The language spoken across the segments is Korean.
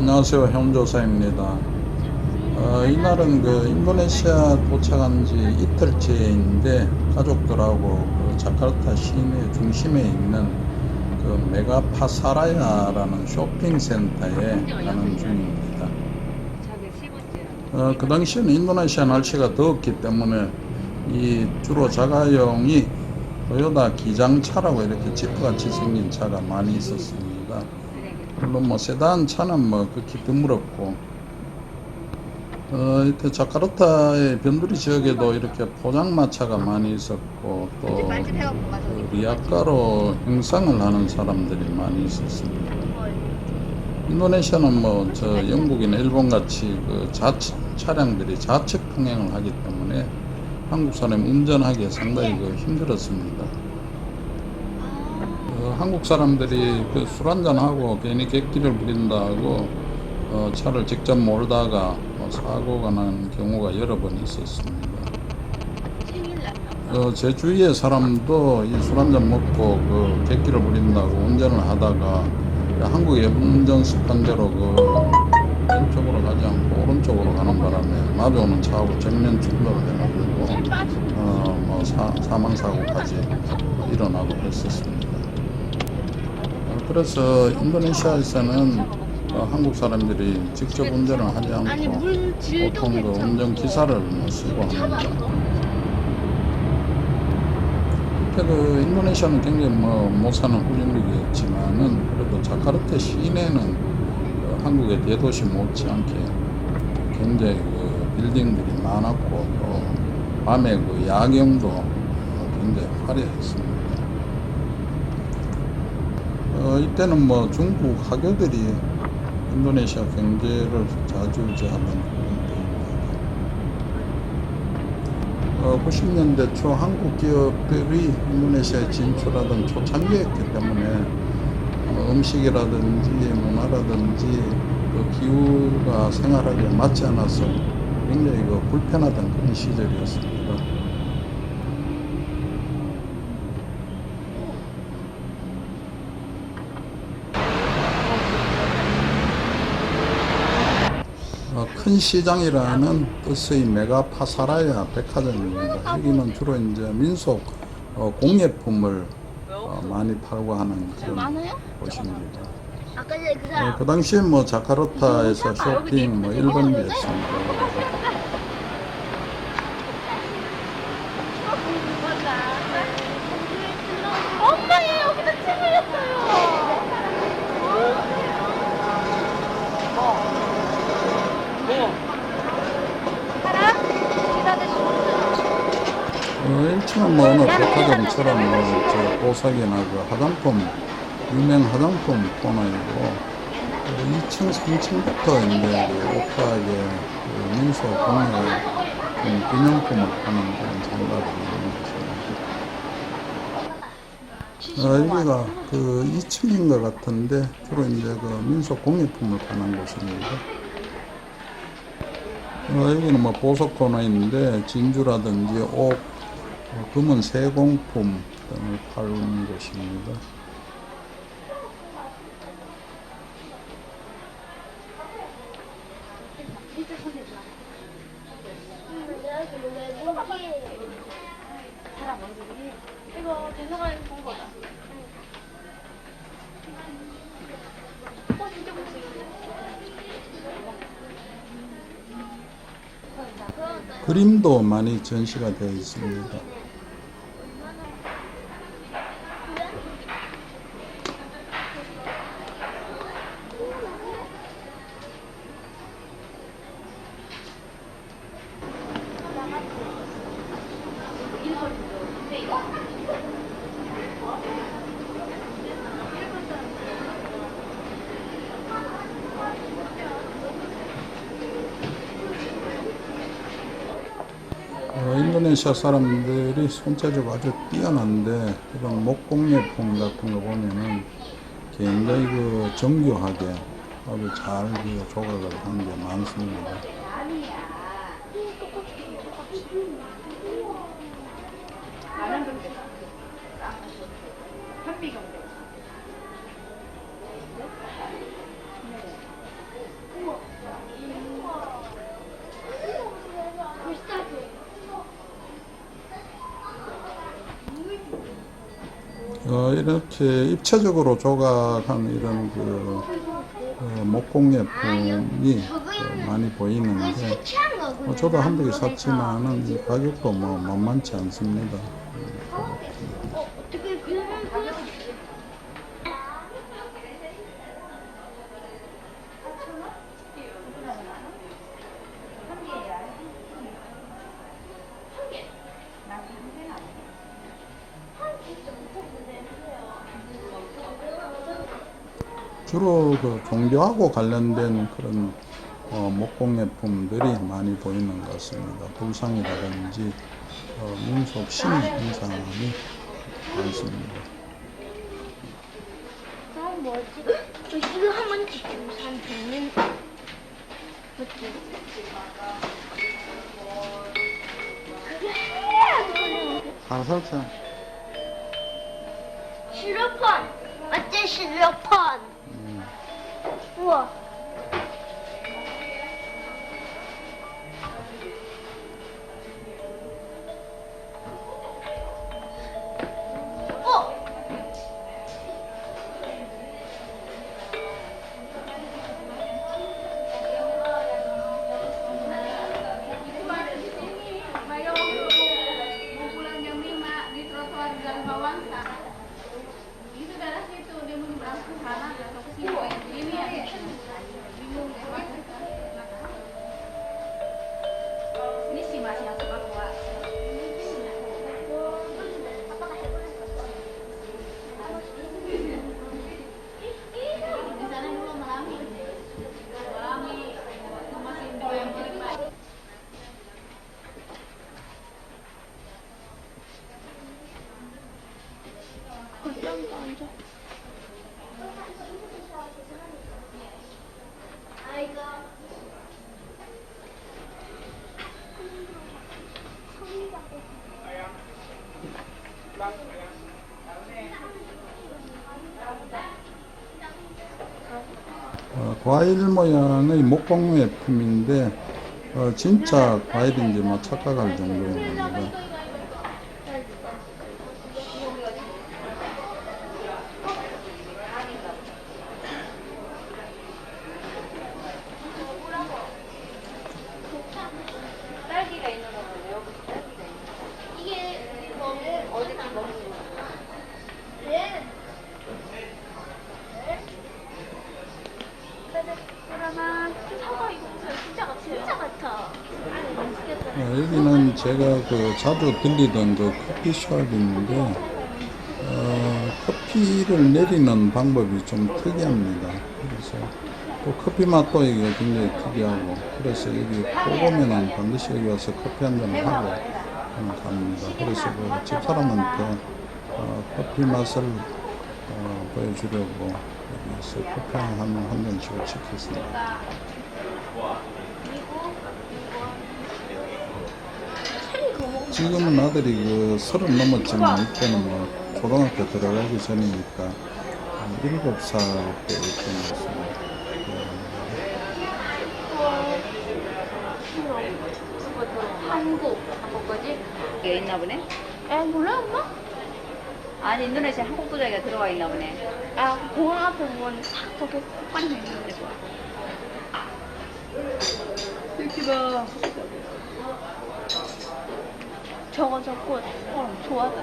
안녕하세요. 현조사입니다. 어, 이날은 그 인도네시아 도착한 지 이틀째인데 가족들하고 그 자카르타 시내 중심에 있는 그 메가파사라야라는 쇼핑센터에 가는 중입니다. 어, 그 당시에는 인도네시아 날씨가 더웠기 때문에 이 주로 자가용이 토요타 기장차라고 이렇게 지프같이 생긴 차가 많이 있었습니다. 물론 뭐 세단 차는 뭐 극히 드물었고 어, 이때 자카르타의 변두리 지역에도 이렇게 포장마차가 많이 있었고 또 그 리아카로 행상을 하는 사람들이 많이 있었습니다. 인도네시아는 뭐 저 영국이나 일본 같이 그 자체 차량들이 좌측 통행을 하기 때문에 한국 사람이 운전하기 상당히 그 힘들었습니다. 어, 한국 사람들이 그 술 한잔 하고 괜히 객기를 부린다고 어, 차를 직접 몰다가 뭐 사고가 난 경우가 여러 번 있었습니다. 어, 제 주위의 사람도 이 술 한잔 먹고 그 객기를 부린다고 운전을 하다가 한국의 운전 습관대로 그 왼쪽으로 가지 않고 오른쪽으로 가는 바람에 마주오는 차하고 정면 충돌을 해가지고 어, 뭐 사, 사망 사고까지 일어나고 했었습니다. 어, 그래서 인도네시아에서는 어, 한국 사람들이 직접 운전을 하지 않고 보통 그. 운전 기사를 뭐 쓰고 합니다. 그 인도네시아는 굉장히 뭐 못 사는 후진국이었지만은 그래도 자카르타 시내는 그 한국의 대도시 못지않게 굉장히 그 빌딩들이 많았고 또 밤에 그 야경도 굉장히 화려했습니다. 어, 이때는 뭐 중국 화교들이 인도네시아 경제를 좌지우지하던 그런 때입니다. 어, 90년대 초 한국 기업들이 인도네시아에 진출하던 초창기였기 때문에 어, 음식이라든지 문화라든지 그 기후가 생활하기에 맞지 않아서 굉장히 그 불편하던 그런 시절이었습니다. 어, 큰 시장이라는 뜻의 메가파사라야 백화점입니다. 여기는 주로 이제 민속 어, 공예품을 어, 많이 팔고 하는 그런? 곳입니다. 전에 그 어, 그 당시에 뭐 자카르타에서 쇼핑 뭐 일본비였습니다. 엄마예요 여기다 침 흘렸어요 사람? 어, 1층은 뭐 어느 백화점처럼 뭐저 보석이나 그 화장품 유명 화장품 코너이고 그 2층, 3층부터 이제 그 오프하게 그 민속 공예 좀 기념품을 파는 그런 장가들이 있는 곳입니다. 어, 여기가 그 2층인 것 같은데 주로 이제 그 민속 공예품을 파는 곳입니다. 어, 여기는 뭐 보석 코너인데 진주라든지 옥, 어, 금은 세공품 등을 파는 멋지네 그림도 많이 전시가 되어 있습니다. 어, 인도네시아 사람들이 손재주가 아주 뛰어난데 이런 목공예품 같은 거 보면은 굉장히 그 정교하게 아주 잘 그 조각을 한 게 많습니다. 어, 이렇게 입체적으로 조각한 이런 그 어, 목공예품이 어, 많이 보이는데. 어, 저도 한개 샀지만은 이 가격도 뭐 만만치 않습니다. 주로 그 종교하고 관련된 그런 어, 목공예품들이 많이 보이는 것 같습니다. 불상이라든지 어, 민속 신 행사이 많습니다. 그럼 뭐지? 저 이거 한번 지금 산 되는 뭐지? 그게 하얀 거는 가설사 실로폰 어째 실로폰 우 과일 모양의 목공예품인데 어, 진짜 과일인지 뭐 착각할 정도입니다. 딸기가 있는 거잖아요. 여기 딸기가 있는 이게 뭐 어디 다 먹는 거. 예. 그러면 사과 이거 보세요. 진짜 같아요. 진짜 같아. 아니, 어, 여기는 제가 그 자주 들리던 그 커피숍인데 어, 커피를 내리는 방법이 좀 특이합니다. 그래서 또 커피 맛도 이게 굉장히 특이하고 그래서 여기 꼭 오면은 반드시 여기 와서 커피 한 잔 하고 어, 갑니다. 그래서 그 집사람한테 어, 커피 맛을 어, 보여주려고 여기서 커피 한한 잔씩을 시켰습니다. 지금은 아들이 그 서른 넘었지만 이때는 뭐 초등학교 들어가기 전이니까 한 일곱 살때 이때였습니다. 한국 한국 거지? 이게 있나 보네. 에, 몰라, 엄마? 아니 인도네시아 한국 도자기가 들어가 있나 보네. 아, 공항 앞에 보면 싹 저렇게 빨리 있는데. 이렇게 봐. 저거 어, 좋아하다.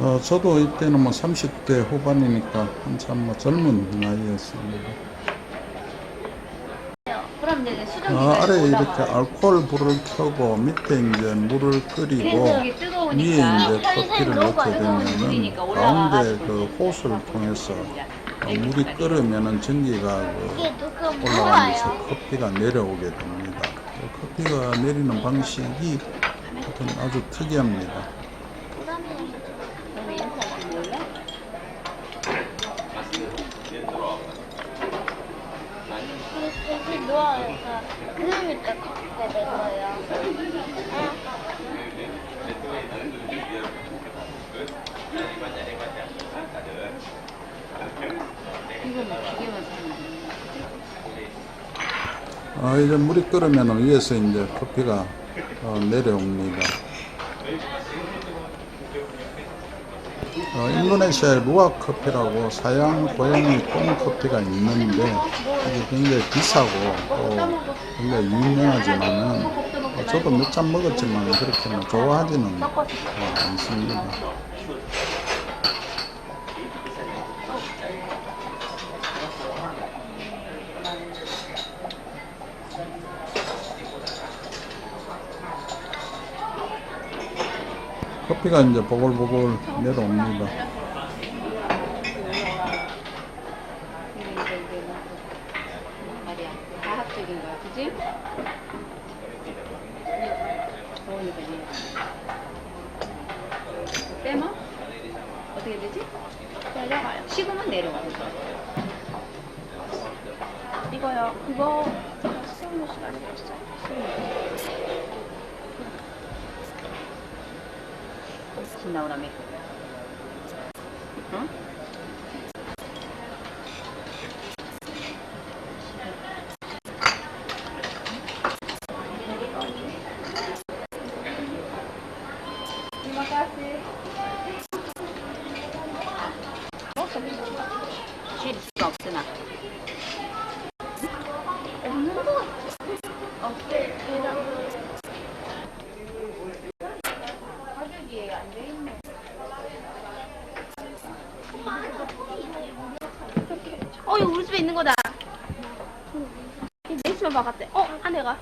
어, 저도 이때는 뭐 30대 후반이니까 한참 뭐 젊은 나이였습니다. 그럼 이제 수정기가 어, 아래에 이렇게 올라가요. 알코올 불을 켜고 밑에 이제 물을 끓이고 그래서 여기 위에 뜨거우니까 이제 커피를 넣게 되면은 물이니까 가운데 올라가가지고 그 호스를 통해서 어, 물이 끓으면은 전기가 그 이게 올라가면서? 커피가 내려오게 됩니다. 그 커피가 내리는 방식이 하여튼 아주 특이합니다. 누워서 그러니까 커피가 된 거예요. 이제 물이 끓으면 위에서 이제 커피가 어, 내려옵니다. 어, 인도네시아에 루아 커피라고 사양 고양이 똥 커피가 있는데 이게 굉장히 비싸고 또 굉장히 유명하지만은 어, 저도 몇 잔 먹었지만 그렇게 뭐 좋아하지는 어, 않습니다. 커피가 이제 보글보글 내려옵니다. 내려가요. 식으면 내려와. 이거요. 그거 스무 시간 되었어요. 집 나오라며. 응? 쉴 수가 스매치만 박았대. 어, 아내가.